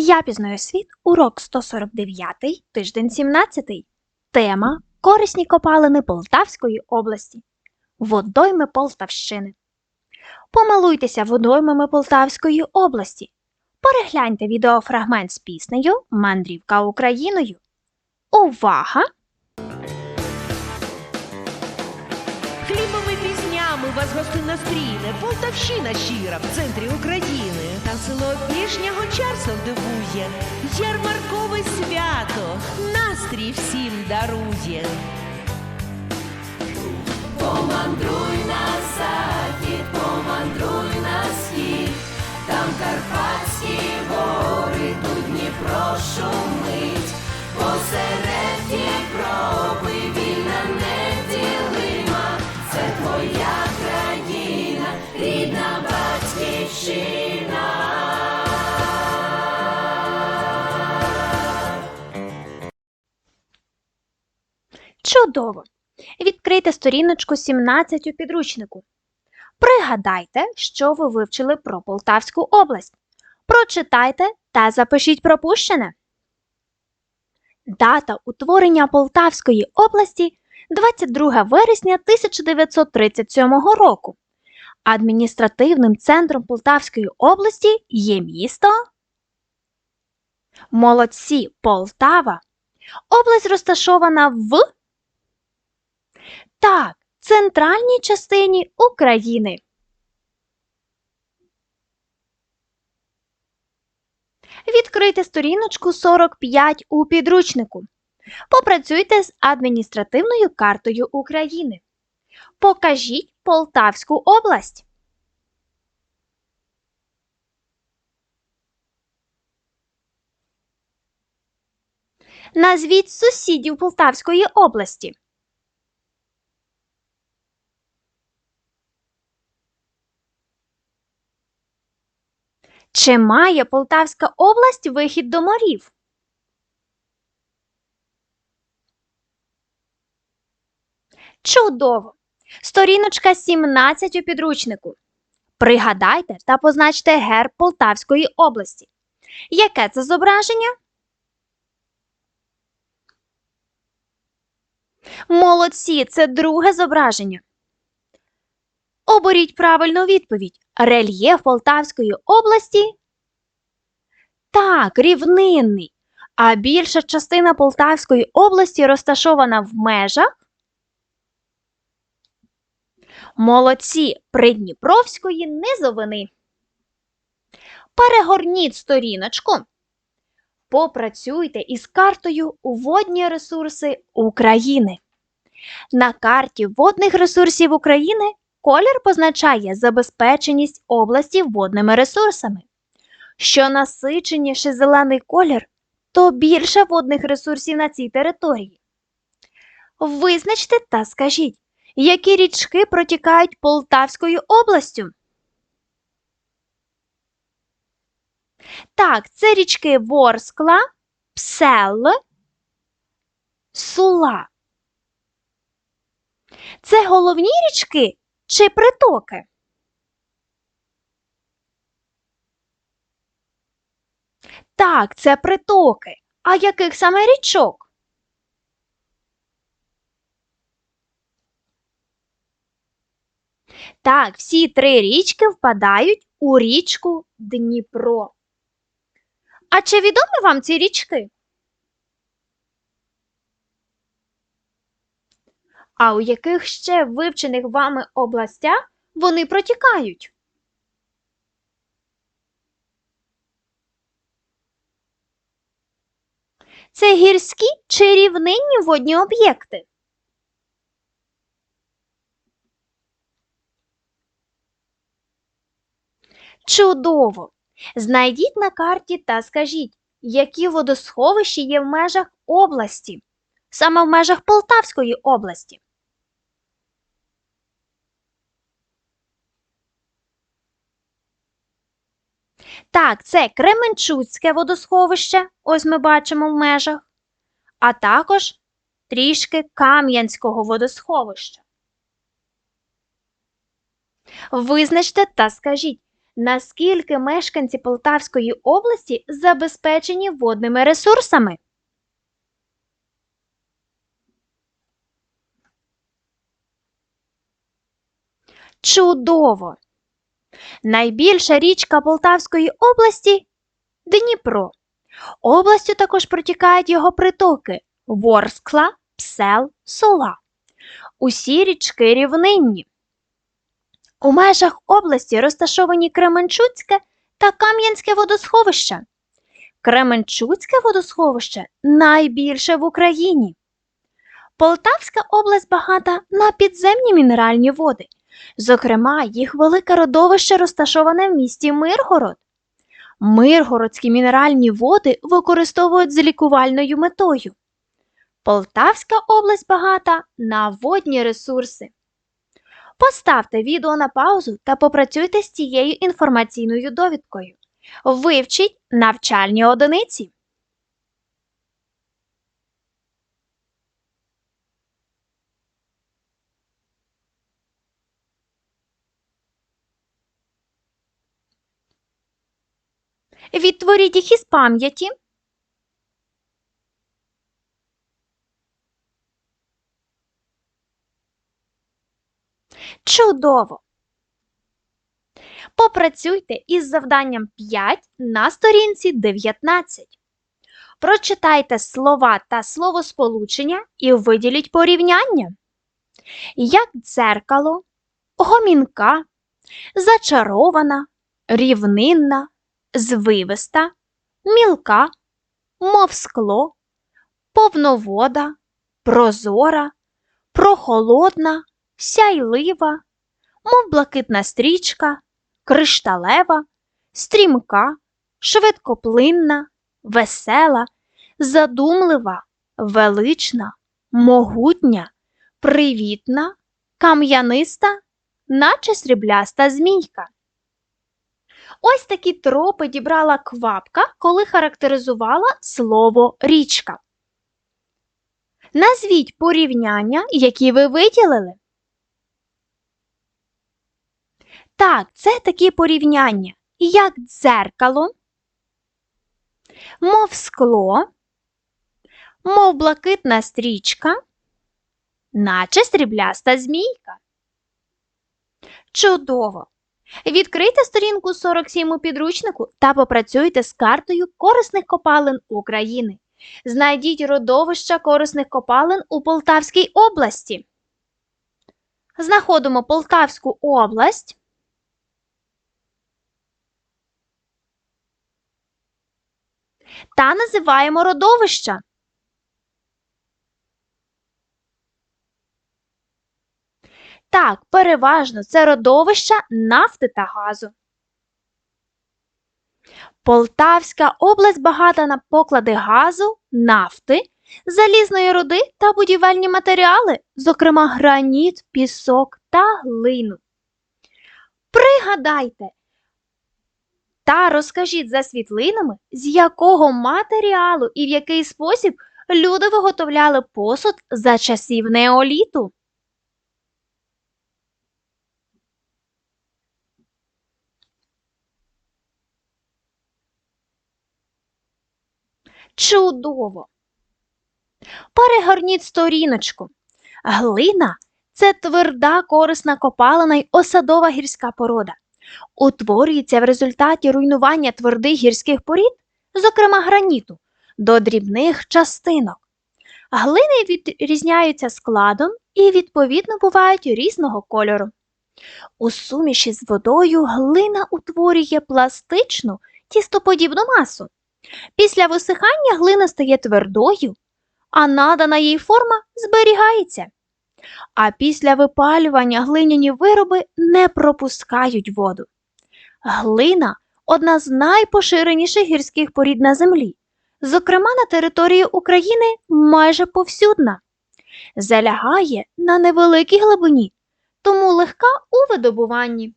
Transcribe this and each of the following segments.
Я пізнаю світ, урок 149, тиждень 17. Тема Корисні копалини Полтавської області. Водойми Полтавщини. Помилуйтеся водоймами Полтавської області. Перегляньте відеофрагмент з піснею Мандрівка Україною. Увага! Хлібами піснями вас гостина стріне, Полтавщина щира в центрі України. Пішня гончарством дивує, ярмаркове свято, настрій всім дарує. Помандруй на захід, помандруй на схід, там Карпатські гори, тут Дніпро шумить, посеред Європи вільна неділима, це твоя країна, рідна батьківщина. Чудово! Відкрийте сторіночку 17 у підручнику. Пригадайте, що ви вивчили про Полтавську область. Прочитайте та запишіть пропущене. Дата утворення Полтавської області 22 вересня 1937 року. Адміністративним центром Полтавської області є місто Молодці Полтава. Область розташована в так, центральній частині України. Відкрийте сторіночку 45 у підручнику. Попрацюйте з адміністративною картою України. Покажіть Полтавську область. Назвіть сусідів Полтавської області. Чи має Полтавська область вихід до морів? Чудово! Сторіночка 17 у підручнику. Пригадайте та позначте герб Полтавської області. Яке це зображення? Молодці, це друге зображення. Оберіть правильну відповідь. Рельєф Полтавської області? Так, рівнинний. А більша частина Полтавської області розташована в межах Молодці Придніпровської низовини. Перегорніть сторіночку. Попрацюйте із картою Водні ресурси України. На карті водних ресурсів України колір позначає забезпеченість області водними ресурсами. Що насиченіше зелений колір, то більше водних ресурсів на цій території. Визначте та скажіть, які річки протікають Полтавською областю? Так, це річки Ворскла, Псел, Сула. Це головні річки чи притоки? Так, це притоки. А яких саме річок? Так, всі три річки впадають у річку Дніпро. А чи відомі вам ці річки? А у яких ще вивчених вами областях вони протікають? Це гірські чи рівнинні водні об'єкти? Чудово! Знайдіть на карті та скажіть, які водосховища є в межах області, саме в межах Полтавської області. Так, це Кременчуцьке водосховище, ось ми бачимо в межах, а також трішки Кам'янського водосховища. Визначте та скажіть, Наскільки мешканці Полтавської області забезпечені водними ресурсами? Чудово! Найбільша річка Полтавської області Дніпро. Областю також протікають його притоки Ворскла, Псел, Сола. Усі річки рівнинні. У межах області розташовані Кременчуцьке та Кам'янське водосховища. Кременчуцьке водосховище найбільше в Україні. Полтавська область багата на підземні мінеральні води. Зокрема, їх велике родовище розташоване в місті Миргород. Миргородські мінеральні води використовують з лікувальною метою. Полтавська область багата на водні ресурси. Поставте відео на паузу та попрацюйте з цією інформаційною довідкою. Вивчіть навчальні одиниці. Відтворіть їх із пам'яті. Чудово! Попрацюйте із завданням 5 на сторінці 19. Прочитайте слова та словосполучення і виділіть порівняння. Як дзеркало, гомінка, зачарована, рівнинна, звивиста, мілка, мов скло, повновода, прозора, прохолодна, сяйлива, мов блакитна стрічка, кришталева, стрімка, швидкоплинна, весела, задумлива, велична, могутня, привітна, кам'яниста, наче срібляста змійка. Ось такі тропи дібрала квапка, коли характеризувала слово річка. Назвіть порівняння, які ви виділили. Так, це такі порівняння, як дзеркало, мов скло, мов блакитна стрічка, наче срібляста змійка. Чудово! Відкрийте сторінку 47 у підручнику та попрацюйте з картою корисних копалин України. Знайдіть родовища корисних копалин у Полтавській області. Знаходимо Полтавську область. Та називаємо родовища. Так, переважно це родовища нафти та газу. Полтавська область багата на поклади газу, нафти, залізної руди та будівельні матеріали, зокрема граніт, пісок та глину. Пригадайте та розкажіть за світлинами, з якого матеріалу і в який спосіб люди виготовляли посуд за часів неоліту. Чудово! Перегорніть сторіночку. Глина це тверда корисна копалина й осадова гірська порода. Утворюється в результаті руйнування твердих гірських порід, зокрема граніту, до дрібних частинок. Глини відрізняються складом і, відповідно, бувають різного кольору. У суміші з водою глина утворює пластичну тістоподібну масу. Після висихання глина стає твердою, а надана їй форма зберігається. А після випалювання глиняні вироби не пропускають воду. Глина одна з найпоширеніших гірських порід на землі, зокрема на території України майже повсюдна. Залягає на невеликій глибині, тому легка у видобуванні.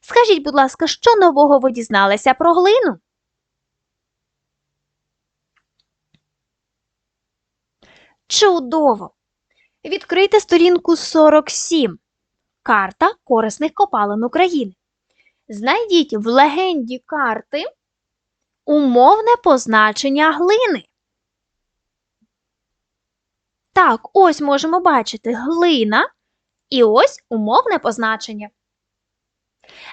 Скажіть, будь ласка, що нового ви дізналися про глину? Чудово! Відкрийте сторінку 47. Карта корисних копалин України. Знайдіть в легенді карти умовне позначення глини. Так, ось можемо бачити глина і ось умовне позначення.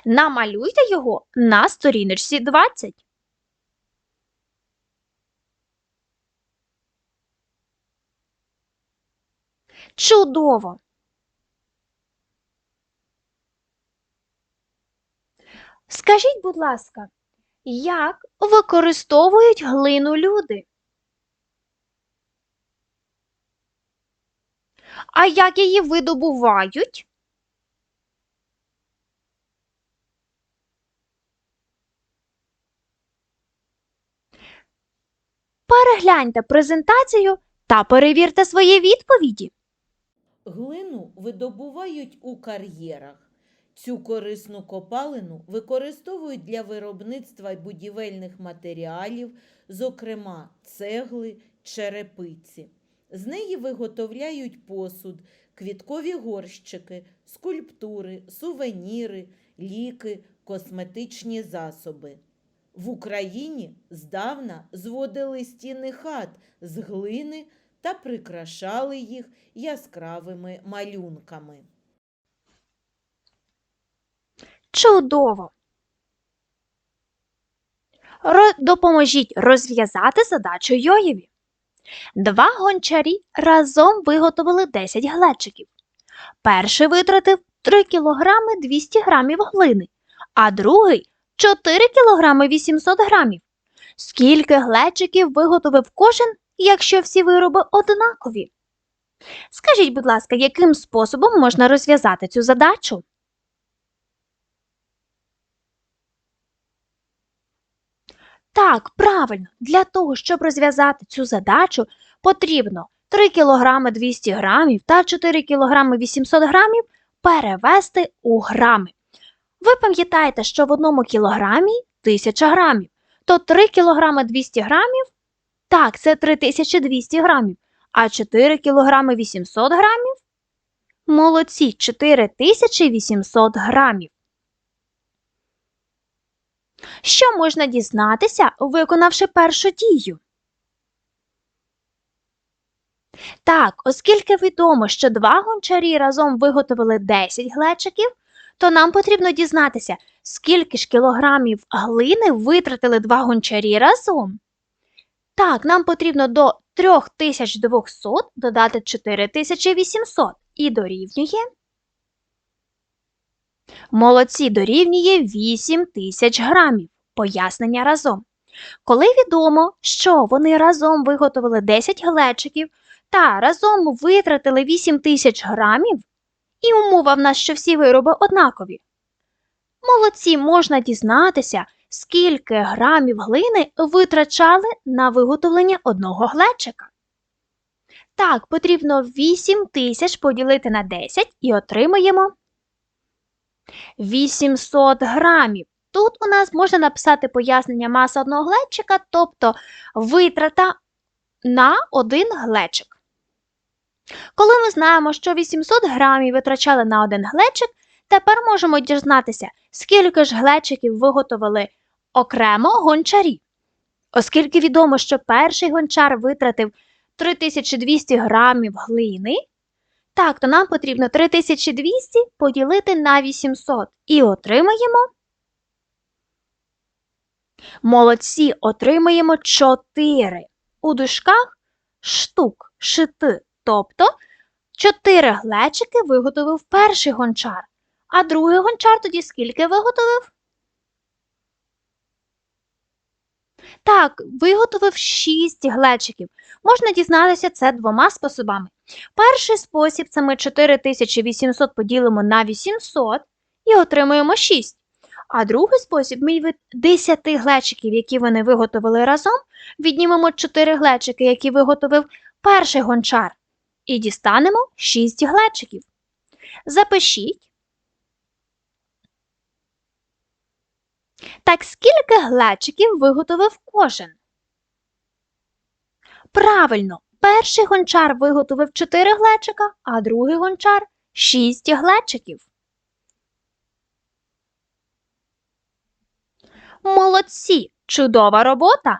Намалюйте його на сторіночці 20. Чудово! Скажіть, будь ласка, як використовують глину люди? А як її видобувають? Перегляньте презентацію та перевірте свої відповіді. Глину видобувають у кар'єрах. Цю корисну копалину використовують для виробництва будівельних матеріалів, зокрема цегли, черепиці. З неї виготовляють посуд, квіткові горщики, скульптури, сувеніри, ліки, косметичні засоби. В Україні здавна зводили стіни хат з глини та прикрашали їх яскравими малюнками. Чудово! Ро- Допоможіть розв'язати задачу Йоєві. Два гончарі разом виготовили 10 глечиків. Перший витратив 3 кілограми 200 грамів глини, а другий 4 кілограми 800 грамів. Скільки глечиків виготовив кожен, якщо всі вироби однакові? Скажіть, будь ласка, яким способом можна розв'язати цю задачу? Так, правильно, для того, щоб розв'язати цю задачу, потрібно 3 кг 200 грамів та 4 кг 800 грамів перевести у грами. Ви пам'ятаєте, що в одному кілограмі 1000 грамів, то 3 кг 200 грамів, так, це 3200 грамів, а 4 кг 800 грамів? Молодці, 4800 грамів. Що можна дізнатися, виконавши першу дію? Так, оскільки відомо, що два гончарі разом виготовили 10 глечиків, то нам потрібно дізнатися, скільки ж кілограмів глини витратили два гончарі разом. Так, нам потрібно до 3200 додати 4800 і дорівнює. Молодці дорівнює 8 тисяч грамів. Пояснення разом. Коли відомо, що вони разом виготовили 10 глечиків та разом витратили 8 тисяч грамів, і умова в нас, що всі вироби однакові. Молодці можна дізнатися, скільки грамів глини витрачали на виготовлення одного глечика. Так, потрібно 8 тисяч поділити на 10 і отримаємо 800 грамів. Тут у нас можна написати пояснення маса одного глечика, тобто витрата на один глечик. Коли ми знаємо, що 800 грамів витрачали на один глечик, тепер можемо дізнатися, скільки ж глечиків виготовили окремо гончарі. Оскільки відомо, що перший гончар витратив 3200 грамів глини, так, то нам потрібно 3200 поділити на 800 і отримаємо. Молодці, отримаємо 4 у дужках штук, шити, тобто 4 глечики виготовив перший гончар, а другий гончар тоді скільки виготовив? Так, виготовив 6 глечиків. Можна дізнатися це двома способами. Перший спосіб це ми 4800 поділимо на 800 і отримуємо 6. А другий спосіб ми від 10 глечиків, які вони виготовили разом, віднімемо 4 глечики, які виготовив перший гончар, і дістанемо 6 глечиків. Запишіть. Так скільки глечиків виготовив кожен? Правильно, перший гончар виготовив 4 глечика, а другий гончар 6 глечиків. Молодці! Чудова робота!